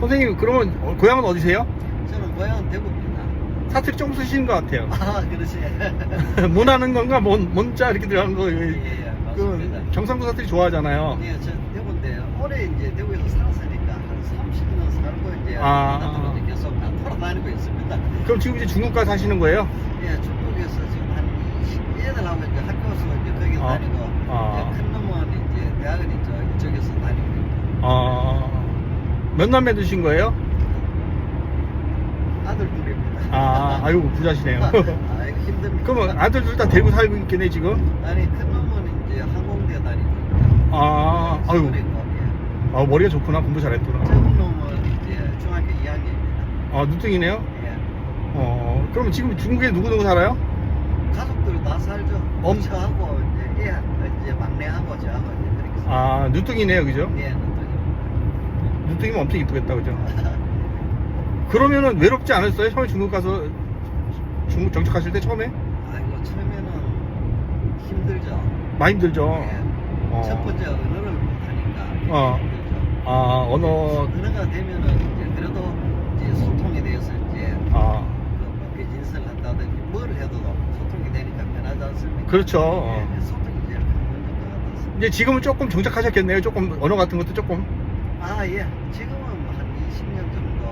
선생님 그러면 어, 고향은 어디세요? 저는 고향은 대구입니다. 사투리 좀 쓰시는 것 같아요. 아, 그러시. 문하는 건가 뭔 문자 이렇게 들어가는 거. 예, 예, 맞습니다. 그 경상도 사투리 좋아하잖아요. 예, 저 대구인데 올해 이제 대구에서 살았으니까 한 30년 살고 이제 아. 이제 계속 다 돌아다니고 있습니다. 그럼 지금 이제 중국가 사시는 거예요? 예, 중국에서 지금 한 20, 얘들하고 이제 학교에서 이제 거기 아. 다니고 아. 이제 큰 놈은 이제 대학은 이제 이쪽에서 다니고 있고 어, 몇 남매 두신 거예요? 아들 둘입니다. 아, 아유 부자시네요. 아, 이거 힘듭니다. 그러면 아들 둘 다 대구 살고 있겠네 지금? 아니 큰 놈은 이제 항공대 다니고 있고 아, 아유. 아, 머리가 좋구나 공부 잘했구나. 작은 놈은 이제 중학교 2학년입니다. 아, 누뚱이네요. 예. 어, 그럼 지금 중국에 누구 누구 살아요? 가족들 다 살죠. 엄- 저하고 이제 애 이제 막내하고 저하고 이제 그렇게. 아, 누뚱이네요, 그죠? 예, 또 누뚱이면 엄청 이쁘겠다, 그죠? 그러면은 외롭지 않았어요? 처음에 중국 가서 중국 정착하실 때 처음에 아이고 처음에는 힘들죠. 많이 힘들죠. 예. 어. 첫 번째 언어를 못하니까 어. 힘들죠. 아, 언어, 언어가 되면은 이제 그래도 이제 소통에 대해서 이제 아, 그 비즈니스를 한다든지 뭘 해도 소통이 되니까 편하지 않습니까? 그렇죠. 어. 예, 소통이 제일 큰 문제인 것 같았습니다. 이제 지금은 조금 정착하셨겠네요. 조금 언어 같은 것도 조금. 아 예, 지금은 한 20년 정도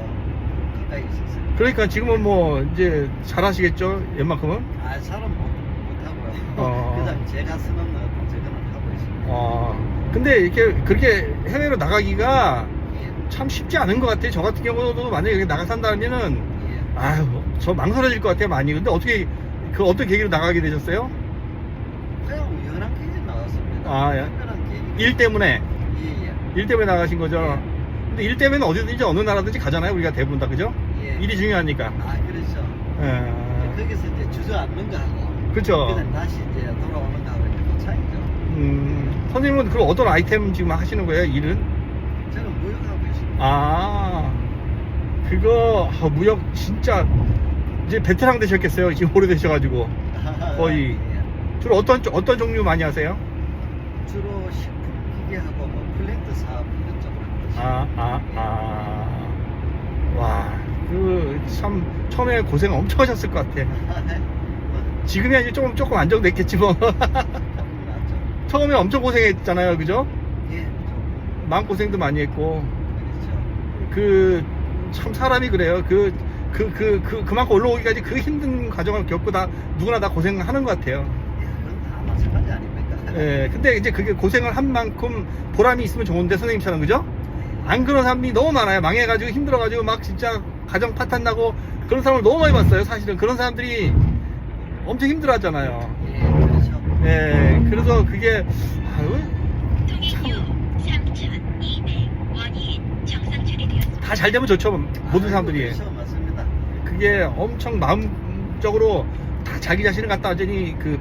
가까이 있었어요. 그러니까 지금은 뭐 이제 잘하시겠죠? 웬만큼은. 아 사람 못, 못하고요. 어. 그냥 제가 쓰는 거 저거는 하고 있습니다. 어, 근데 이렇게 그렇게 해외로 나가기가 예, 참 쉽지 않은 것 같아요. 저 같은 경우도 만약에 여기 나가 산다면은 예. 아유, 저 망설여질 것 같아요, 많이. 근데 어떻게 그 어떤 계기로 나가게 되셨어요? 그냥 우연한 계기 나왔습니다. 아, 예. 특별한 일 때문에. 일 때문에 나가신 거죠. 근데 일 때문에 어디든지 어느 나라든지 가잖아요. 우리가 대부분 다 그죠? 예. 일이 중요하니까. 아 그렇죠. 예. 거기서 이제 주저앉는 거하고 그렇죠. 그다음 다시 이제 돌아오는 거하고 차이죠. 음, 선생님은 그럼 어떤 아이템 지금 하시는 거예요? 일은? 저는 무역하고 있습니다. 아, 그거 아, 무역 진짜 이제 베테랑 되셨겠어요. 지금 오래되셔가지고 거의. 예. 주로 어떤 어떤 종류 많이 하세요? 주로 식품 기계하고 뭐 플랜트 사업 쪽으로 하고 있습니다. 아, 아, 아. 와, 그 참 처음에 고생 엄청 하셨을 것 같아. 뭐, 지금이야 이제 조금 조금 안정됐겠지 뭐. 처음에 엄청 고생했잖아요, 그죠? 예, 조금 마음 고생도 많이 했고 그렇죠. 그 참 사람이 그래요. 그 그 그 그 그, 만큼 올라오기까지 그 힘든 과정을 겪고 다 누구나 다 고생하는 것 같아요. 예, 그건 다 마찬가지 아닙니까? 예, 근데 이제 그게 고생을 한 만큼 보람이 있으면 좋은데 선생님처럼 그죠? 안 그런 사람이 너무 많아요. 망해가지고 힘들어가지고 막 진짜 가정 파탄 나고 그런 사람을 너무 많이 봤어요. 사실은 그런 사람들이 엄청 힘들어하잖아요. 예, 그래서 그게 아유 통행료 3,200원이 정상 처리되었습니다. 다잘 되면 좋죠. 모든 아, 사람들이. 그게 엄청 마음적으로 다 자기 자신을 갖다 완전히 그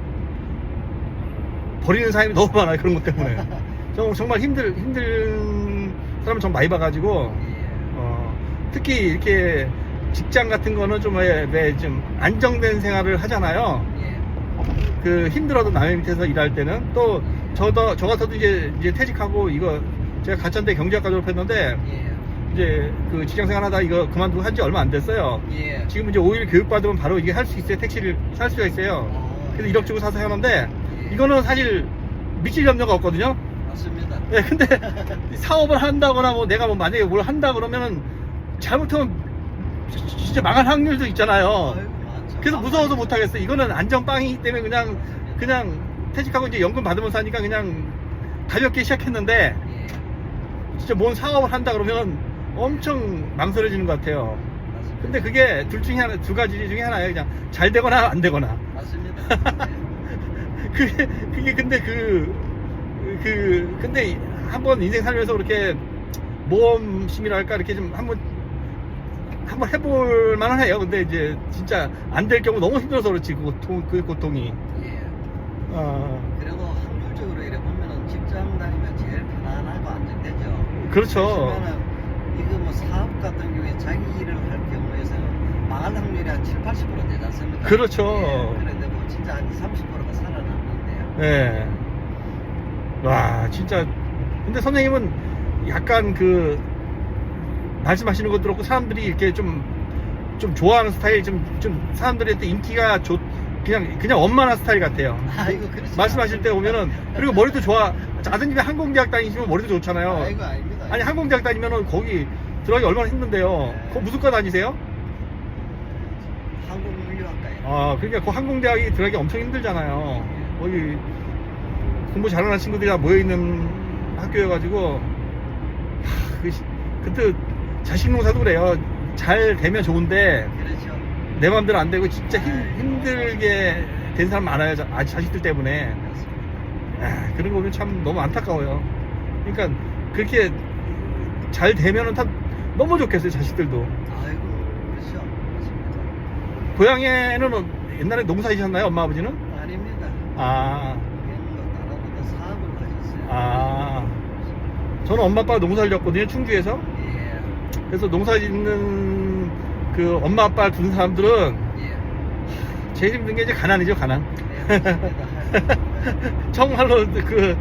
버리는 사람이 너무 많아요. 그런 것 때문에. 정- 정말 힘들 힘든 사람을 좀 많이 봐가지고 예, 어, 특히 이렇게 직장 같은 거는 좀, 왜, 왜좀 안정된 생활을 하잖아요. 예, 그 힘들어도 남의 밑에서 일할 때는 또 저도, 저 같아도 이제, 이제 퇴직하고 이거 제가 가천대 경제학과 졸업했는데 예, 이제 그 직장 생활 하다 이거 그만두고 한 지 얼마 안 됐어요. 예. 지금 이제 5일 교육 받으면 바로 이게 할 수 있어요. 택시를 살 수가 있어요. 어, 그래서 예. 1억 주고 사서 예, 이거는 사실 미칠 염려가 없거든요. 맞습니다. 예, 근데 사업을 한다거나 뭐 내가 뭐 만약에 뭘 한다 그러면은 잘못하면 진짜 망할 확률도 있잖아요. 아이고. 그래서 무서워서 못 하겠어. 이거는 안정빵이기 때문에 그냥 그냥 퇴직하고 이제 연금 받으면서 하니까 그냥 가볍게 시작했는데 예, 진짜 뭔 사업을 한다 그러면 엄청 망설여지는 것 같아요. 맞습니다. 근데 그게 둘 중에 하나, 두 가지 중에 하나예요. 그냥 잘 되거나 안 되거나. 맞습니다. 예. 그게, 그게 근데 그, 그, 근데 한번 인생 살면서 그렇게 모험심이랄까 이렇게 좀 한번, 한번 해볼 만은 해요. 근데 이제 진짜 안 될 경우 너무 힘들어서 그렇지, 그 고통, 그 고통이. 예. 어, 그래도 확률적으로 이래 보면은 직장 다니면 제일 편안하고 안정되죠. 그렇죠. 이거 뭐 사업 같은 경우에 자기 일을 할 경우에서는 망할 확률이 한 7, 80% 되지 않습니까? 그렇죠. 예, 그런데 뭐 진짜 한 20, 30%가 살아남는데요. 예. 와, 진짜. 근데 선생님은 약간 그, 말씀하시는 것 들었고 사람들이 이렇게 좀 좀 좋아하는 스타일 좀 좀 사람들한테 인기가 좋 그냥 그냥 원만한 스타일 같아요. 아이고 그렇지 말씀하실 때 보면은 그리고 머리도 좋아 아드님이 항공대학 다니시면 머리도 좋잖아요. 아이고 아닙니다 아니 항공대학 다니면은 거기 들어가기 얼마나 힘든데요. 네. 거 무슨 과 다니세요? 한국물리학과에 아 그러니까 그 항공대학이 들어가기 엄청 힘들잖아요. 거기 공부 잘하는 친구들이 다 모여 있는 학교여가지고 하, 그 시- 그때 자식 농사도 그래요. 잘 되면 좋은데 그렇죠 내 마음대로 안 되고 진짜 힘, 힘들게 된 사람 많아요. 자, 아, 자식들 때문에. 아, 그런 거 보면 참 너무 안타까워요. 그러니까 그렇게 잘 되면은 다 너무 좋겠어요. 자식들도. 아이고 그렇죠 그렇습니다 고향에는 옛날에 농사지셨나요? 엄마 아버지는? 아, 아. 저는 엄마 아빠가 농사를 졌거든요. 충주에서. 예, 그래서 농사 짓는 그 엄마 아빠를 둔 사람들은 예. 제일 힘든 게 이제 가난이죠. 가난. 정말로 그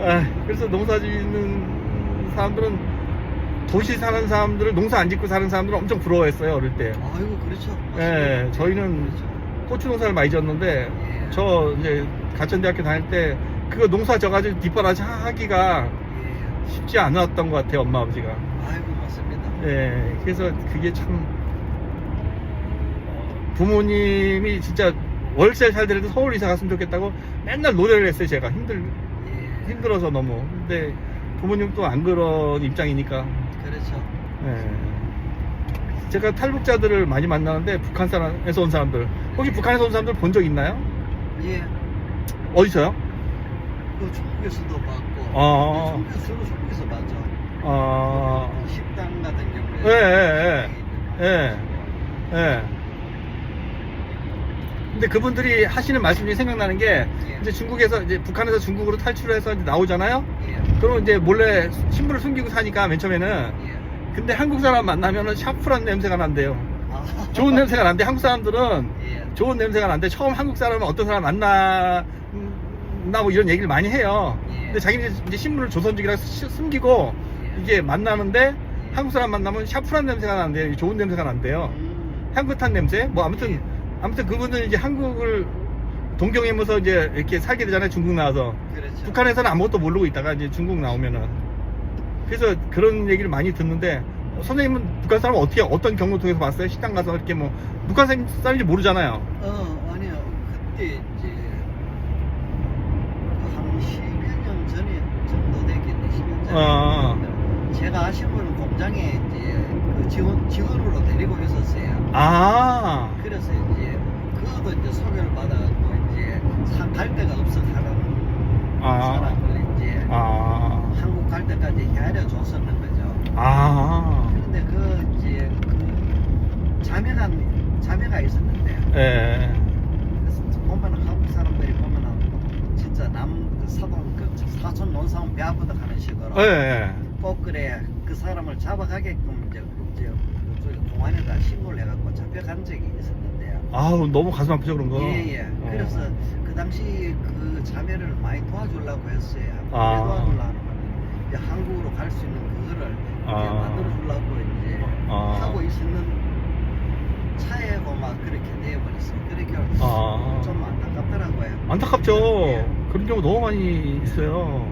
아, 그래서 농사 짓는 사람들은 도시 사는 사람들을 농사 안 짓고 사는 사람들은 엄청 부러워했어요 어릴 때 아이고 그렇죠. 예, 맞습니다. 저희는 그렇죠. 고추 농사를 많이 졌는데 예. 저 이제 가천대학교 다닐 때 그거 농사 져가지고 뒷바라지 하기가 예. 쉽지 않았던 것 같아요 엄마 아버지가 아이고 맞습니다. 예 그래서 그게 참 부모님이 진짜 월세 살더라도 서울 이사 갔으면 좋겠다고 맨날 노래를 했어요 제가 힘들 예. 힘들어서 너무. 근데 부모님 또 안 그런 입장이니까. 그렇죠. 예. 제가 탈북자들을 많이 만나는데 북한 사람에서 온 사람들. 혹시 북한에서 온 사람들 본 적 있나요? 예. 어디서요? 그 중국에서도 봤고. 아. 예, 중국에서 주로 중국에서 봤죠. 아, 그 식당 같은 경우에. 예, 예, 예. 예. 예. 근데 그분들이 하시는 말씀 중에 생각나는 게 예. 이제 중국에서 이제 북한에서 중국으로 탈출해서 이제 나오잖아요. 예. 그러면 이제 몰래 신분을 숨기고 사니까 맨 처음에는 예. 근데 한국 사람 만나면은 샤프란 냄새가 난대요. 아. 좋은 냄새가 난대. 한국 사람들은 예. 좋은 냄새가 난대. 처음 한국 사람은 어떤 사람 만나 나뭐 이런 얘기를 많이 해요. 예. 근데 자기는 이제 신분을 조선족이라 시- 숨기고 예. 이게 만나는데 한국 사람 만나면 샤프란 냄새가 난대요. 좋은 냄새가 난대요. 음. 향긋한 냄새. 뭐 아무튼 예. 아무튼 그분은 이제 한국을 동경하면서 이제 이렇게 살게 되잖아요. 중국 나와서. 그렇죠. 북한에서는 아무것도 모르고 있다가 이제 중국 나오면은 그래서 그런 얘기를 많이 듣는데 어, 선생님은 북한 사람 어떻게 어떤 경로 통해서 봤어요? 식당 가서 이렇게 뭐 북한 사람- 사람인지 모르잖아요. 어, 아니요. 그때 이제 한 10여 년 전에 정도 됐겠네. 10년 전에. 아. 제가 아시는 공장에 이제 그 지원, 직원으로 데리고 있었어요. 아, 그래서 이제 그것도 이제 소개를 받아갖고 이제 상- 갈 데가 없어 하는 아. 사람을 아, 한국 갈 때까지 헤아려 줬었는 거죠. 아, 그런데 그 이제 그 자매가 자매가 있었는데 예, 그래서 보면 한국 사람들이 보면은 진짜 남그 사돈 그 사촌 논사원 배아보다 하는 식으로 예, 꼭 그래 그 사람을 잡아가게끔 이제 이제 그쪽에 공안에다 신고를 해갖고 잡혀간 적이 있었는데요. 아우 너무 가슴 아프죠 그런 거. 예예. 어. 그래서 그 당시 그 자매를 많이 도와주려고 했어요. 왜 아. 도와주려고 이제 한국으로 갈 수 있는 그거를 이제 아. 만들어 주려고 이제 아. 하고 있었는 차에고 막 그렇게 되어버렸어요. 그렇게 아. 좀 안타깝더라고요. 안타깝죠. 예. 그런 경우 너무 많이 있어요.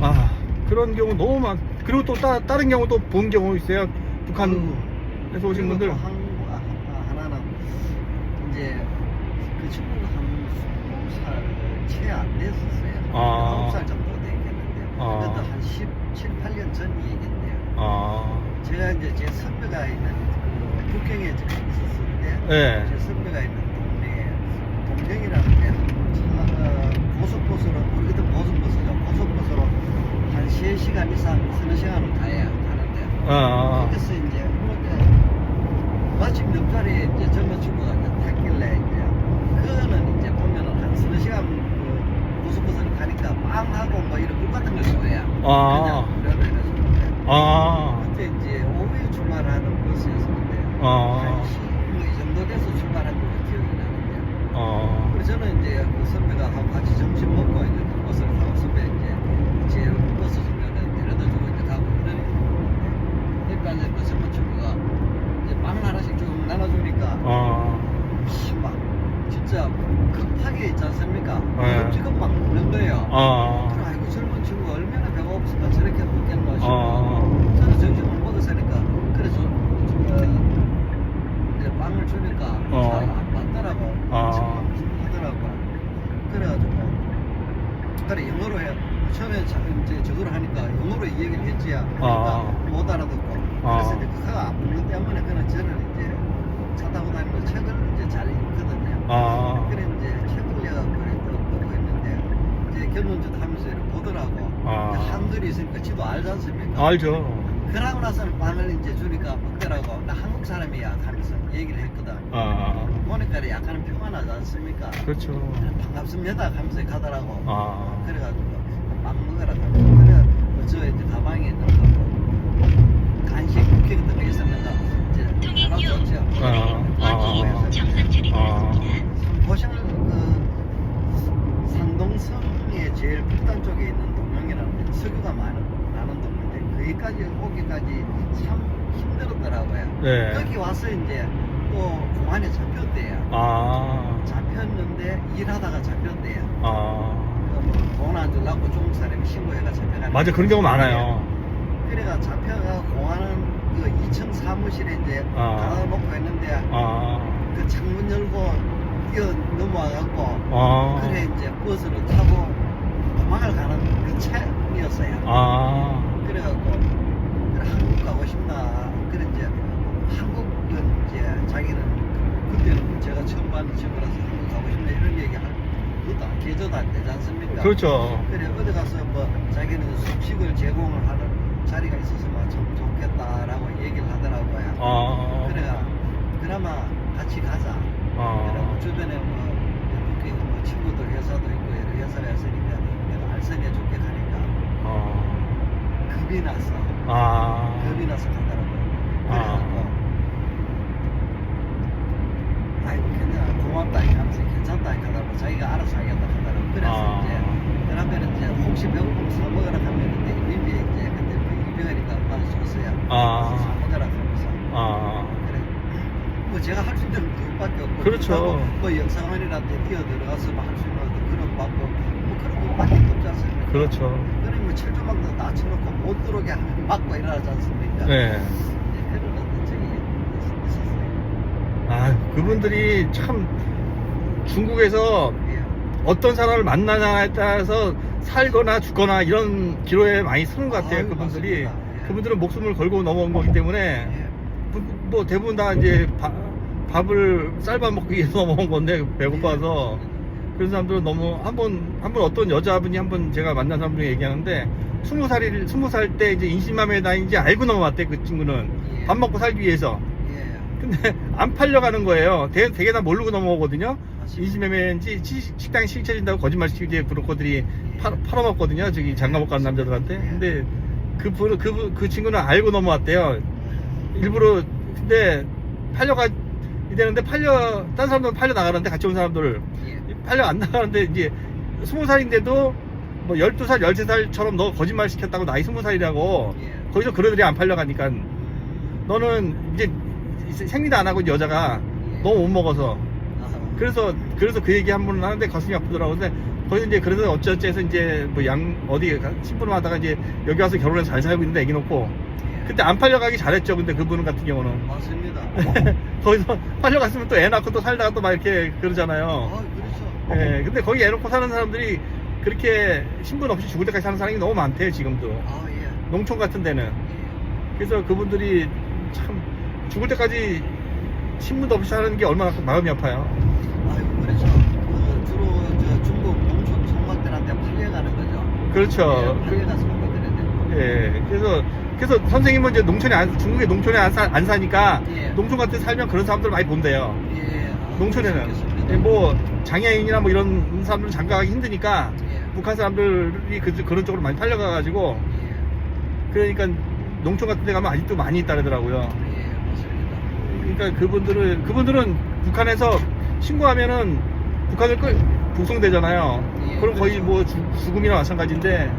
아, 그런 경우 너무 많. 그리고 또 따, 다른 경우도 본 경우 있어요. 북한에서 오신 그리고 분들. 또 한, 아, 아, 하나는 이제 그 친구가 한 20살 채 안 됐었어요. 아. 9살 정도 됐겠는데 아. 그것도 한 17, 8년 전 얘기인데요. 아, 제가 이제 제 선배가 있는 그 북경에 있었을 때 예. 제 선배가 있는 동네에 동경이라는 데 차, 고속버스로 우리 그때 고속버스죠. 고속버스로 한 3시간 이상 서너 시간을 가야 가는데 아, 거기서 이제 어제 마침 옆자리에 이제 젊은 친구가 이제 탔길래 이제 그거는 이제 보면은 한 서너 시간 그 고속버스를 타니까 빵 하고 뭐 이런 물 같은 걸 쏘야 아. 그냥 그러면서 아, 그때 이제 오후에 출발하는 버스였었는데 아. 한시이 정도 돼서 출발한 걸로 기억이 나는데 아, 그래서 저는 이제 그 선배가 하고 같이 점심 먹고 이제 그 버스를 타고 선배 이제 제 버스 주면은 데려다 주고 이제 가고 이러는데 이제 그 젊은 친구가 이제 빵을 하나씩 쭉 나눠주니까 어. 막 급하게 있지 않습니까? 네. 지금 막 먹는 거예요. 어. 그래, 아이고 젊은 친구 얼마나 배가 없을까 저렇게 먹겠노 싶어. 어. 저는 점심을 먹었으니까 그래서 어, 이제 빵을 주니까 어. 잘안 받더라고. 어. 하더라고. 그래가지고 그래 영어로 해. 처음에 자- 이제 저거를 하니까 영어로 이 얘기를 했지야. 그러니까 어. 못 알아듣고. 어. 그래서 이제 그가 안 먹는 때문에 그는 저를 이제 차 타고 다니면서 책을 이제 잘 읽거든요. 어. 그래 이제 책을 내가 그래도 보고 있는데 결론적으로 하면서 이렇게 보더라고. 아. 한글이 있으니까 지도 알지 않습니까? 알죠. 그러고 나서는 빵을 이제 주니까 먹더라고. 나 한국 사람이야 하면서 얘기를 했거든. 어. 보니까 약간은 평안하지 않습니까? 그렇죠. 반갑습니다 하면서 가더라고. 아. 그래가지고 빵 먹으라 하면서 그래 뭐저 이제 가방에 있는 거 간식 쿠키 같은 거 있었는가 이제 하나 줬죠. 어. 어. 정상 처리되었습니다. 보시는 그 산동성의 제일 북단 쪽에 있는 동영이라는 석유가 많은 나는 동인데 거기까지 오기까지 참 힘들었더라고요. 네. 거기 와서 이제 또 공안에 잡혔대요. 아. 잡혔는데 일하다가 잡혔대요. 아. 돈안 주려고 중국 사람이 신고해가 잡혀가. 맞아 그런 경우 많아요. 그래가 잡혀가 공안은 그 2층 사무실에 이제 아. 가둬놓고 있는데 아. 그 창문 열고 뛰어 넘어와갖고 아. 그래 이제 버스를 타고 도망을 가는 그 차이었어요. 아. 그래갖고 그래 한국 가고 싶나 그래 이제 한국은 이제 자기는 그때는 제가 처음 받는 친구라서 한국 가고 싶나 이런 얘기 할 그것도 안 계저도 안 되지 않습니까? 그렇죠. 그래 어디 가서 뭐 자기는 숙식을 제공을 하는 자리가 있었으면 참 좋겠다라고 얘기를 하더라고요. 아. 그래가 그나마 같이 가자. 아. 그리고 주변에 뭐 이렇게 뭐 친구들 회사도 있고 여러 회사가 있으니까 내가 알선해 줄게 가니까 아. 겁이 나서 아. 겁이 나서. 아. 그래갖고 아 이고 괜찮아 고맙다 이렇게 하면서 괜찮다 이렇게 하더라고 자기가 알아서 하겠다 하더라고. 그래서 아. 이제 그러면 이제 혹시 배고프면 사 먹으라 하면 이제 이미 이제 그때 뭐 유명하니까 많이 줬어요. 아. 사 먹으라 하면서 아. 그래. 뭐 제가 할 수 있는 그것밖에 없고 그렇죠. 그렇다고 뭐 영상원이라든지 뛰어 들어가서 뭐할수 있는 그런 방법 뭐 그런 것밖에 없지 않습니까? 그렇죠. 그래 뭐 철조망도 낮춰놓고 못 들어오게 하면 막고 일어나지 않습니까? 네. 아, 그분들이 참 중국에서 예. 어떤 사람을 만나냐에 따라서 살거나 죽거나 이런 기로에 많이 서는 것 같아요. 아유, 그분들이. 맞습니다. 예. 그분들은 목숨을 걸고 넘어온 거기 때문에 예. 부- 뭐 대부분 다 이제 바- 밥을 쌀밥 먹기 위해서 넘어온 건데 배고파서 그런 사람들은 너무 한번 한 번 어떤 여자분이 한 번 제가 만난 사람 중에 얘기하는데 스무 살이 스무 살 때 이제 인신맘에 다니는지 알고 넘어왔대 그 친구는 예. 밥 먹고 살기 위해서 예. 근데 안 팔려가는 거예요 대, 되게 다 모르고 넘어오거든요. 인신매매인지 치- 식당이 실체진다고 거짓말 시키고 이제 브로커들이 예. 팔, 팔아먹거든요 저기 장가못 가는 남자들한테 예. 근데 그, 분- 그, 분- 그 친구는 알고 넘어왔대요 일부러 근데 팔려가 되는데 팔려 딴 사람들은 팔려 나가는데 같이 온 사람들 예. 팔려 안 나가는데 이제 스무 살인데도 뭐 열두 살 열세 살처럼 너 거짓말 시켰다고 나이 스무 살이라고 예. 거기서 그런 애들이 안 팔려가니까 음. 너는 이제 생리도 안 하고 이제 여자가 예. 너무 못 먹어서 아하. 그래서 그래서 그 얘기 한번 하는데 가슴이 아프더라고 근데 거기서 이제 그래서 어쩌지 해서 이제 뭐 양 어디 가- 심부름 하다가 이제 여기 와서 결혼해서 잘 살고 있는데 애기 놓고 예. 그때 안 팔려가기 잘했죠 근데 그분 같은 경우는 맞습니다. 거기서 팔려갔으면 또 애 낳고 또 살다가 또 막 이렇게 그러잖아요 아, 그렇죠. 예, 근데 거기 애 놓고 사는 사람들이 그렇게 신분 없이 죽을 때까지 사는 사람이 너무 많대요 지금도 아, 예. 농촌 같은 데는 예. 그래서 그분들이 참 죽을 때까지 신분도 없이 사는 게 얼마나 마음이 아파요 아이고 그래서 그 주로 저 중국 농촌 총각들한테 팔려가는 거죠. 그렇죠 예, 팔려가서 뭐 그래야 되고. 예, 그래서 그래서 선생님은 이제 농촌에 안, 중국의 농촌에 안, 사, 안 사니까 예. 농촌 같은 데 살면 그런 사람들 많이 본대요. 예. 아, 농촌에는. 예, 뭐 장애인이나 뭐 이런 사람들 장가가기 힘드니까 예. 북한 사람들이 그, 그런 쪽으로 많이 팔려가가지고 예. 그러니까 농촌 같은 데 가면 아직도 많이 있다더라고요. 예. 그러니까 그분들은 그분들은 북한에서 신고하면은 북한을 끌 북송되잖아요. 예, 그럼 거의 그렇죠. 뭐 주- 죽음이나 마찬가지인데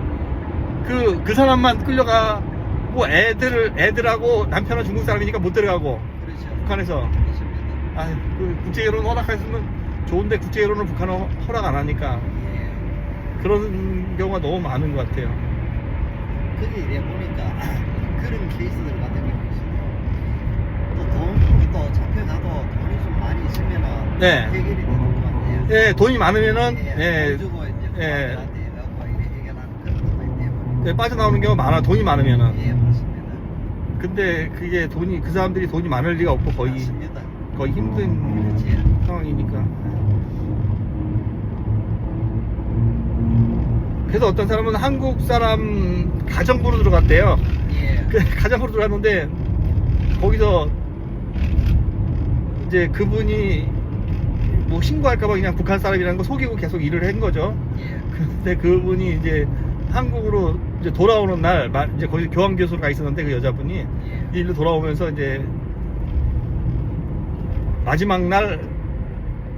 그 그 사람만 끌려가 뭐 애들 애들하고 남편은 중국 사람이니까 못 들어가고 그렇죠. 북한에서 그렇습니다. 아, 그 국제 여론 허락했으면 좋은데 국제 여론을 북한은 허- 허락 안 하니까 예. 그런 경우가 너무 많은 것 같아요. 그게 이래 보니까 그런 케이스들 같은 경우 있어요. 또 돈이 또 잡혀가도 돈이 좀 많이 있으면은 네. 해결이 되는 것 같아요. 예, 돈이 많으면은 예, 예, 돈 주고 이제 예. 빠져나오는 경우가 많아. 돈이 많으면은. 예, 맞습니다. 근데 그게 돈이 그 사람들이 돈이 많을 리가 없고 거의 맞습니다. 거의 힘든 그렇지. 상황이니까. 그래서 어떤 사람은 한국 사람 가정부로 들어갔대요. 예. 그 가정부로 들어갔는데 거기서 이제 그분이 뭐 신고할까봐 그냥 북한 사람이라는 거 속이고 계속 일을 한 거죠. 예. 근데 그분이 이제 한국으로 이제 돌아오는 날 마- 이제 거기 교환 교수로 가 있었는데 그 여자분이 예. 이 일로 돌아오면서 이제 마지막 날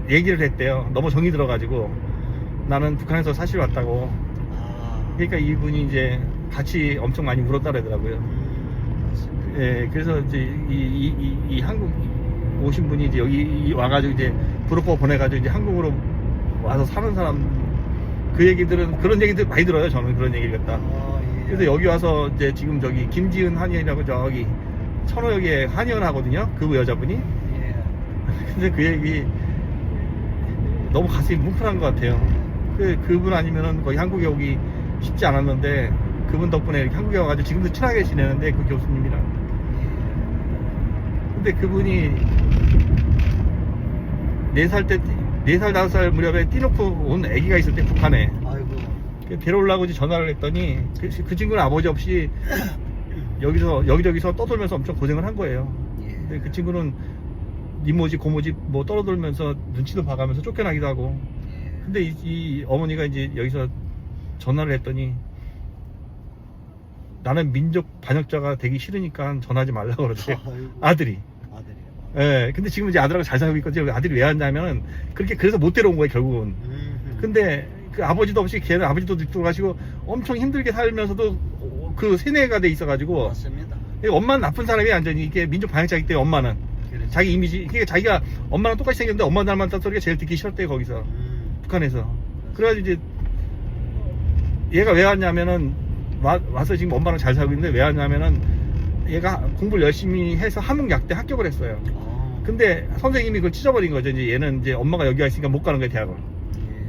얘기를 했대요. 너무 정이 들어가지고 나는 북한에서 사실 왔다고. 아. 그러니까 이분이 이제 같이 엄청 많이 울었다 그러더라고요. 예, 그래서 이제 이, 이, 이, 이 한국 오신 분이 이제 여기 이- 와가지고 이제 브로커 보내가지고 이제 한국으로 와서 사는 사람 그 얘기들은 그런 얘기들 많이 들어요. 저는 그런 얘기를 갖다. 아, 예. 그래서 여기 와서 이제 지금 저기 김지은 한의원이라고 저기 천호역에 한의원 하거든요. 그 여자분이. 예. 근데 그 얘기 너무 가슴이 뭉클한 것 같아요. 그 그분 아니면은 거의 한국에 오기 쉽지 않았는데 그분 덕분에 이렇게 한국에 와가지고 지금도 친하게 지내는데 그 교수님이랑. 예. 근데 그분이 네살 때, 네살 다섯 살 무렵에 띠놓고 온 아기가 있을 때 북한에 아이고. 그 데려오려고 이제 전화를 했더니 그, 그 친구는 아버지 없이 여기서 여기저기서 떠돌면서 엄청 고생을 한 거예요. 예. 근데 그 친구는 이모집 고모집 뭐 떨어들면서 눈치도 봐가면서 쫓겨나기도 하고 예. 근데 이, 이 어머니가 이제 여기서 전화를 했더니 나는 민족 반역자가 되기 싫으니까 전화하지 말라고 아이고. 아들이. 예 근데 지금 이제 아들하고 잘 살고 있거든요 아들이 왜 왔냐면은 그렇게 그래서 못 데려온 거예요 결국은 음. 근데 그 아버지도 없이 걔는 아버지도 돌아가시고 엄청 힘들게 살면서도 그 세뇌가 돼 있어가지고 맞습니다. 엄마는 나쁜 사람이 완전히 이게 민족 반역자이기 때문에 엄마는 그렇죠. 자기 이미지 그러니까 자기가 엄마랑 똑같이 생겼는데 엄마 닮았다는 소리가 제일 듣기 싫었대요 거기서 음. 북한에서 그래가지고 이제 얘가 왜 왔냐면은 와, 와서 지금 엄마랑 잘 살고 있는데 왜 왔냐면은 얘가 공부를 열심히 해서 한국약대 합격을 했어요 아. 근데 선생님이 그걸 찢어버린 거죠 이제 얘는 이제 엄마가 여기 와 있으니까 못 가는 거예요 대학을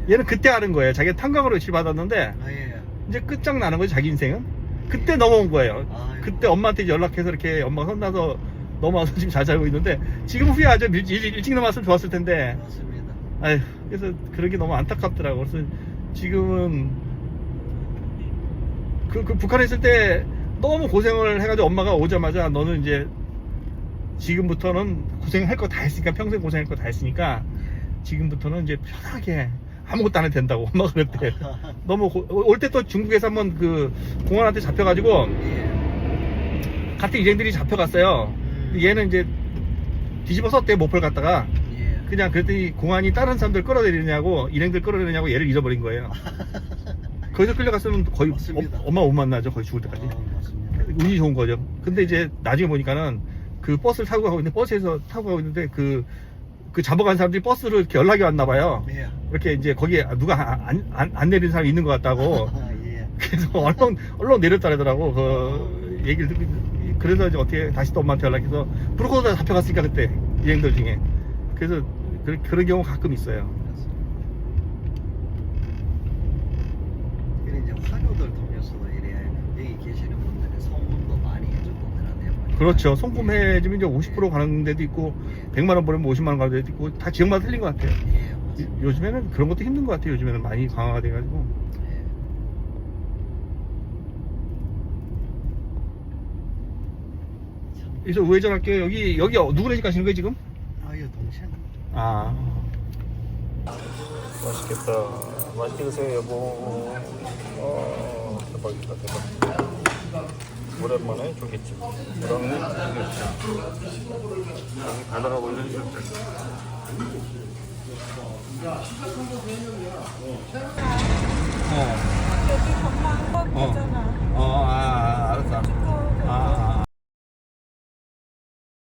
예. 얘는 그때 하는 거예요 자기가 탄광으로 칠 받았는데 아, 예. 이제 끝장나는 거죠 자기 인생은 그때 넘어온 거예요 아이고. 그때 엄마한테 연락해서 이렇게 엄마가 혼나서 넘어와서 지금 잘 살고 있는데 지금 후회하죠 일, 일, 일찍 넘어왔으면 좋았을 텐데 맞습니다. 아휴 그래서 그런 게 너무 안타깝더라고 그래서 지금은 그, 그 북한에 있을 때 너무 고생을 해가지고 엄마가 오자마자 너는 이제 지금부터는 고생할 거 다 했으니까 평생 고생할 거 다 했으니까 지금부터는 이제 편하게 아무것도 안 해도 된다고 엄마가 그랬대 너무 올 때 또 중국에서 한번 그 공안한테 잡혀가지고 예. 같은 일행들이 잡혀갔어요 음. 얘는 이제 뒤집어 썼대 목포를 갔다가 예. 그냥 그랬더니 공안이 다른 사람들 끌어내리냐고 일행들 끌어내리냐고 얘를 잃어버린 거예요 거기서 끌려갔으면 거의 맞습니다. 어- 엄마 못 만나죠. 거의 죽을 때까지. 아, 맞습니다. 운이 좋은 거죠. 근데 이제 나중에 보니까는 그 버스를 타고 가고 있는데 버스에서 타고 가고 있는데 그, 그 잡아간 사람들이 버스로 이렇게 연락이 왔나 봐요. 예. 이렇게 이제 거기에 누가 안, 안, 안 내린 사람이 있는 것 같다고. 아, 예. 그래서 얼른 얼른 내렸다더라고. 그 얘기를 듣고 그래서 이제 어떻게 다시 또 엄마한테 연락해서 브로커도 잡혀갔으니까 그때 여행들 중에. 그래서 그, 그런 경우 가끔 있어요 화교들 통해서도 이래 여기 계시는 분들이 소문도 많이 해주고 그러네요. 그렇죠 송금해주면 이제 50% 가는 데도 있고 100만 원 벌면 50만 원 가는 데도 있고 다 지역마다 틀린 것 같아요 예. 요즘에는 그런 것도 힘든 것 같아요 요즘에는 많이 강화가 돼가지고 예. 참, 그래서 우회전할게요 여기 여기 어- 누구네 집 가시는 거예요 지금? 아, 이거 동생. 아 맛있겠다 맛있게 드세요 여보 어 대박이다 대박 오랜만에 조개찜 그다음에 여기 바다가 올려주셨죠 어. 여기 전망 거 어. 어, 아, 아, 알았어.